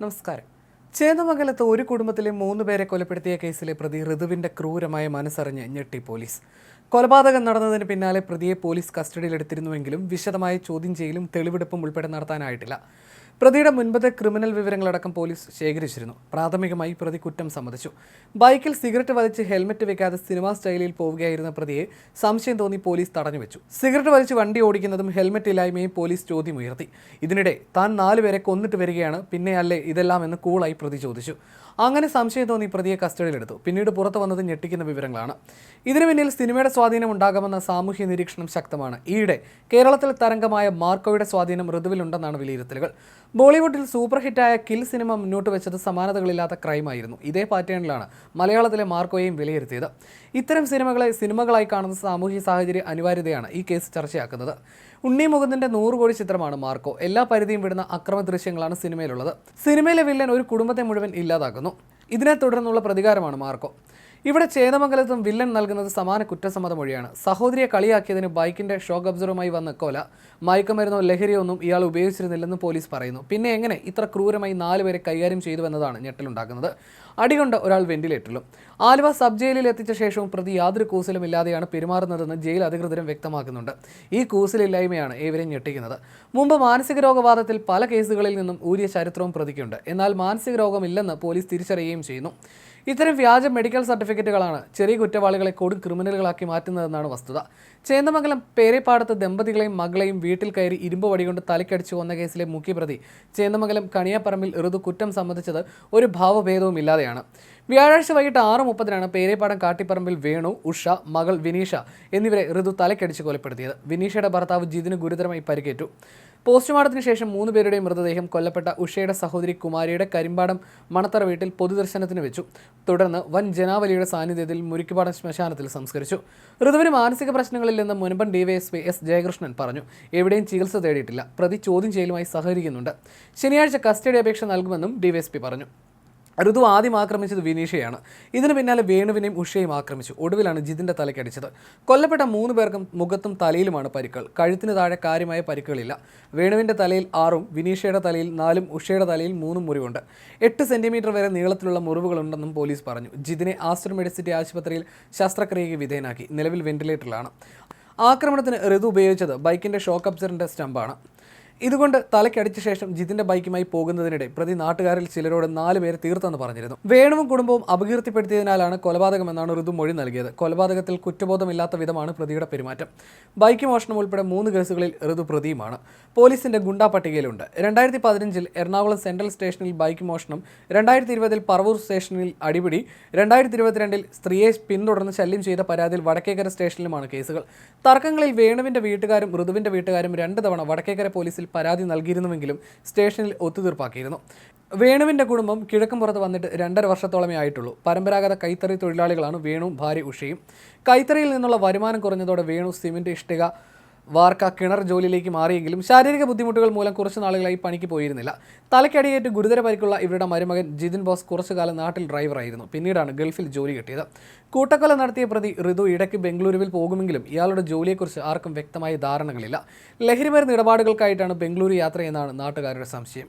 നമസ്കാരം. ചേന്നമംഗലത്ത് ഒരു കുടുംബത്തിലെ മൂന്ന് പേരെ കൊലപ്പെടുത്തിയ കേസിലെ പ്രതി ഋതുവിന്റെ ക്രൂരമായ മനസ്സറിഞ്ഞ് ഞെട്ടി പോലീസ്. കൊലപാതകം നടന്നതിന് പിന്നാലെ പ്രതിയെ പോലീസ് കസ്റ്റഡിയിലെടുത്തിരുന്നുവെങ്കിലും വിശദമായ ചോദ്യം ചെയ്യലും തെളിവെടുപ്പും ഉൾപ്പെടെ നടത്താനായിട്ടില്ല. പ്രതിയുടെ മുൻപത്തെ ക്രിമിനൽ വിവരങ്ങളടക്കം പോലീസ് ശേഖരിച്ചിരുന്നു. പ്രാഥമികമായി പ്രതി കുറ്റം സമ്മതിച്ചു. ബൈക്കിൽ സിഗരറ്റ് വലിച്ച് ഹെൽമറ്റ് വെക്കാതെ സിനിമാ സ്റ്റൈലിൽ പോവുകയായിരുന്ന പ്രതിയെ സംശയം തോന്നി പോലീസ് തടഞ്ഞു വെച്ചു സിഗരറ്റ് വലിച്ച് വണ്ടി ഓടിക്കുന്നതും ഹെൽമറ്റ് ഇല്ലായ്മയും പോലീസ് ചോദ്യമുയർത്തി ഇതിനിടെ താൻ നാലുപേരെ കൊന്നിട്ട് വരികയാണ് പിന്നെ അല്ലേ ഇതെല്ലാം എന്ന് കൂളായി പ്രതി ചോദിച്ചു. അങ്ങനെ സംശയം തോന്നി പ്രതിയെ കസ്റ്റഡിയിലെടുത്തു. പിന്നീട് പുറത്തു വന്നത് ഞെട്ടിക്കുന്ന വിവരങ്ങളാണ്. ഇതിനു പിന്നിൽ സിനിമയുടെ സ്വാധീനം ഉണ്ടാകാമെന്ന സാമൂഹ്യ നിരീക്ഷണം ശക്തമാണ്. ഈയിടെ കേരളത്തിൽ തരംഗമായ മാർക്കോയുടെ സ്വാധീനം ഋതുവിലുണ്ടെന്നാണ് വിലയിരുത്തലുകൾ. ബോളിവുഡിൽ സൂപ്പർ ഹിറ്റായ കിൽ സിനിമ മുന്നോട്ട് വെച്ചത് സമാനതകളില്ലാത്ത ക്രൈമായിരുന്നു. ഇതേ പാറ്റേണിലാണ് മലയാളത്തിലെ മാർക്കോയെയും വിലയിരുത്തിയത്. ഇത്തരം സിനിമകളെ സിനിമകളായി കാണുന്ന സാമൂഹ്യ സാഹചര്യ അനിവാര്യതയാണ് ഈ കേസ് ചർച്ചയാക്കുന്നത്. ഉണ്ണി മുകുന്ദന്റെ നൂറ് കോടി ചിത്രമാണ് മാർക്കോ. എല്ലാ പരിധിയും വിടുന്ന അക്രമ ദൃശ്യങ്ങളാണ് സിനിമയിലുള്ളത്. സിനിമയിലെ വില്ലൻ ഒരു കുടുംബത്തെ മുഴുവൻ ഇല്ലാതാക്കുന്നു. ഇതിനെ തുടർന്നുള്ള പ്രതികാരമാണ് മാർക്കോ. ഇവിടെ ചേതമംഗലത്തും വില്ലൻ നൽകുന്നത് സമാന കുറ്റസമ്മതം മൊഴിയാണ് സഹോദരിയെ കളിയാക്കിയതിന് ബൈക്കിന്റെ ഷോക്ക് അബ്സറുമായി വന്ന കൊല മയക്കുമരുന്നോ ലഹരിയോ ഒന്നും ഇയാൾ ഉപയോഗിച്ചിരുന്നില്ലെന്ന് പോലീസ് പറയുന്നു. പിന്നെ എങ്ങനെ ഇത്ര ക്രൂരമായി നാലുപേരെ കൈകാര്യം ചെയ്തുവെന്നതാണ് ഞെട്ടലുണ്ടാക്കുന്നത് അടികൊണ്ട് ഒരാൾ വെന്റിലേറ്ററിലും. ആലുവ സബ് ജയിലിൽ എത്തിച്ച ശേഷവും പ്രതി യാതൊരു കൂസലുമില്ലാതെയാണ് പെരുമാറുന്നതെന്ന് ജയിൽ അധികൃതരും വ്യക്തമാക്കുന്നുണ്ട്. ഈ കൂസലില്ലായ്മയാണ് ഏവരെയും ഞെട്ടിക്കുന്നത്. മുമ്പ് മാനസിക രോഗവാദത്തിൽ പല കേസുകളിൽ നിന്നും ഊരിയ ചരിത്രവും പ്രതിക്കുണ്ട്. എന്നാൽ മാനസിക രോഗമില്ലെന്ന് പോലീസ് തിരിച്ചറിയുകയും ചെയ്യുന്നു. ഇത്തരം വ്യാജ മെഡിക്കൽ സർട്ടിഫിക്കറ്റുകളാണ് ചെറിയ കുറ്റവാളികളെ കൊടും ക്രിമിനലുകളാക്കി മാറ്റുന്നതെന്നാണ് വസ്തുത. ചേന്ദമംഗലം പേരെപ്പാടത്ത് ദമ്പതികളെയും മകളെയും വീട്ടിൽ കയറി ഇരുമ്പ് വടികൊണ്ട് തലക്കടിച്ചു കൊന്ന കേസിലെ മുഖ്യപ്രതി ചേന്ദമംഗലം കണിയാപ്പറമ്പിൽ ഋതു കുറ്റം സംബന്ധിച്ചത് ഒരു ഭാവഭേദവും ഇല്ലാതെയാണ് വ്യാഴാഴ്ച വൈകിട്ട് ആറ് മുപ്പതിനാണ് പേരേപ്പാടം കാട്ടിപ്പറമ്പിൽ വേണു ഉഷ മകൾ വിനീഷ എന്നിവരെ ഋതു തലക്കടിച്ച് കൊലപ്പെടുത്തിയത്. വിനീഷയുടെ ഭർത്താവ് ജിതിന് ഗുരുതരമായി പരിക്കേറ്റു. പോസ്റ്റ്മോർട്ടത്തിന് ശേഷം മൂന്ന് പേരുടെയും മൃതദേഹം കൊല്ലപ്പെട്ട ഉഷയുടെ സഹോദരി കുമാരിയുടെ കരിമ്പാടം മണത്തറ വീട്ടിൽ പൊതുദർശനത്തിന് വെച്ചു. തുടർന്ന് വൻ ജനാവലിയുടെ സാന്നിധ്യത്തിൽ മുരിക്കുപാടം ശ്മശാനത്തിൽ സംസ്കരിച്ചു. ഋതുവിന് മാനസിക പ്രശ്നങ്ങളില്ലെന്ന് മുൻപൻ ഡിവൈഎസ്പി എസ് ജയകൃഷ്ണൻ പറഞ്ഞു എവിടെയും ചികിത്സ തേടിയിട്ടില്ല. പ്രതി ചോദ്യം ചെയ്യലുമായി സഹകരിക്കുന്നുണ്ട്. ശനിയാഴ്ച കസ്റ്റഡി അപേക്ഷ നൽകുമെന്നും ഡിവൈഎസ്പി പറഞ്ഞു. ഋതു ആദ്യം ആക്രമിച്ചത് വിനീഷയാണ് ഇതിനു പിന്നാലെ വേണുവിനെയും ഉഷയും ആക്രമിച്ചു. ഒടുവിലാണ് ജിതിന്റെ തലക്കടിച്ചത്. കൊല്ലപ്പെട്ട മൂന്ന് പേർക്കും മുഖത്തും തലയിലുമാണ് പരിക്കുകൾ. കഴുത്തിന് താഴെ കാര്യമായ പരിക്കുകളില്ല. വേണുവിന്റെ തലയിൽ ആറും വിനീഷയുടെ തലയിൽ നാലും ഉഷയുടെ തലയിൽ മൂന്നും മുറിവുണ്ട്. എട്ട് സെന്റിമീറ്റർ വരെ നീളത്തിലുള്ള മുറിവുകളുണ്ടെന്നും പോലീസ് പറഞ്ഞു. ജിതിനെ ആസ്റ്റർ മെഡിസിറ്റി ആശുപത്രിയിൽ ശസ്ത്രക്രിയയ്ക്ക് വിധേയനാക്കി. നിലവിൽ വെന്റിലേറ്ററിലാണ്. ആക്രമണത്തിന് ഋതു ഉപയോഗിച്ചത് ബൈക്കിന്റെ ഷോക്ക് അബ്സറിന്റെ സ്റ്റമ്പാണ്. ഇതുകൊണ്ട് തലക്കടിച്ച ശേഷം ജിതിന്റെ ബൈക്കുമായി പോകുന്നതിനിടെ പ്രതി നാട്ടുകാരിൽ ചിലരോട് നാല് പേര് തീർത്തെന്ന് പറഞ്ഞിരുന്നു. വേണുവും കുടുംബവും അപകീർത്തിപ്പെടുത്തിയതിനാലാണ് കൊലപാതകമെന്നാണ് ഋതു മൊഴി നൽകിയത്. കൊലപാതകത്തിൽ കുറ്റബോധമില്ലാത്ത വിധമാണ് പ്രതിയുടെ പെരുമാറ്റം. ബൈക്ക് മോഷണം ഉൾപ്പെടെ മൂന്ന് കേസുകളിൽ ഋതു പ്രതിയുമാണ്. പോലീസിന്റെ ഗുണ്ടാ പട്ടികയിലുണ്ട് രണ്ടായിരത്തി പതിനഞ്ചിൽ എറണാകുളം സെൻട്രൽ സ്റ്റേഷനിൽ ബൈക്ക് മോഷണം രണ്ടായിരത്തി ഇരുപതിൽ പറവൂർ സ്റ്റേഷനിൽ അടിപിടി രണ്ടായിരത്തി ഇരുപത്തിരണ്ടിൽ സ്ത്രീയെ പിന്തുടർന്ന് ശല്യം ചെയ്ത പരാതിയിൽ വടക്കേക്കര സ്റ്റേഷനിലുമാണ് കേസുകൾ. തർക്കങ്ങളിൽ വേണുവിന്റെ വീട്ടുകാരും ഋതുവിന്റെ വീട്ടുകാരും രണ്ട് തവണ വടക്കേക്കര പോലീസിൽ പരാതി നൽകിയിരുന്നുവെങ്കിലും സ്റ്റേഷനിൽ ഒത്തുതീർപ്പാക്കിയിരുന്നു. വേണുവിന്റെ കുടുംബം കിഴക്കുംപുറത്ത് വന്നിട്ട് രണ്ടര വർഷത്തോളമേ ആയിട്ടുള്ളൂ. പരമ്പരാഗത കൈത്തറി തൊഴിലാളികളാണ് വേണു ഭാര്യ ഉഷയും. കൈത്തറിയിൽ നിന്നുള്ള വരുമാനം കുറഞ്ഞതോടെ വേണു സിമന്റ് ഇഷ്ടിക വാർക്ക കിണർ ജോലിയിലേക്ക് മാറിയെങ്കിലും ശാരീരിക ബുദ്ധിമുട്ടുകൾ മൂലം കുറച്ച് നാളുകളായി പണിക്ക് പോയിരുന്നില്ല. തലക്കടിയേറ്റ് ഗുരുതര പരിക്കുള്ള ഇവരുടെ മരുമകൻ ജിതിൻ ബോസ് കുറച്ചു കാലം നാട്ടിൽ ഡ്രൈവറായിരുന്നു പിന്നീടാണ് ഗൾഫിൽ ജോലി കിട്ടിയത്. കൂട്ടക്കൊല നടത്തിയ പ്രതി ഋതു ഇടയ്ക്ക് ബംഗളൂരുവിൽ പോകുമെങ്കിലും ഇയാളുടെ ജോലിയെക്കുറിച്ച് ആർക്കും വ്യക്തമായ ധാരണകളില്ല. ലഹരിമരുന്ന് ഇടപാടുകൾക്കായിട്ടാണ് ബംഗളൂരു യാത്രയെന്നാണ് നാട്ടുകാരുടെ സംശയം.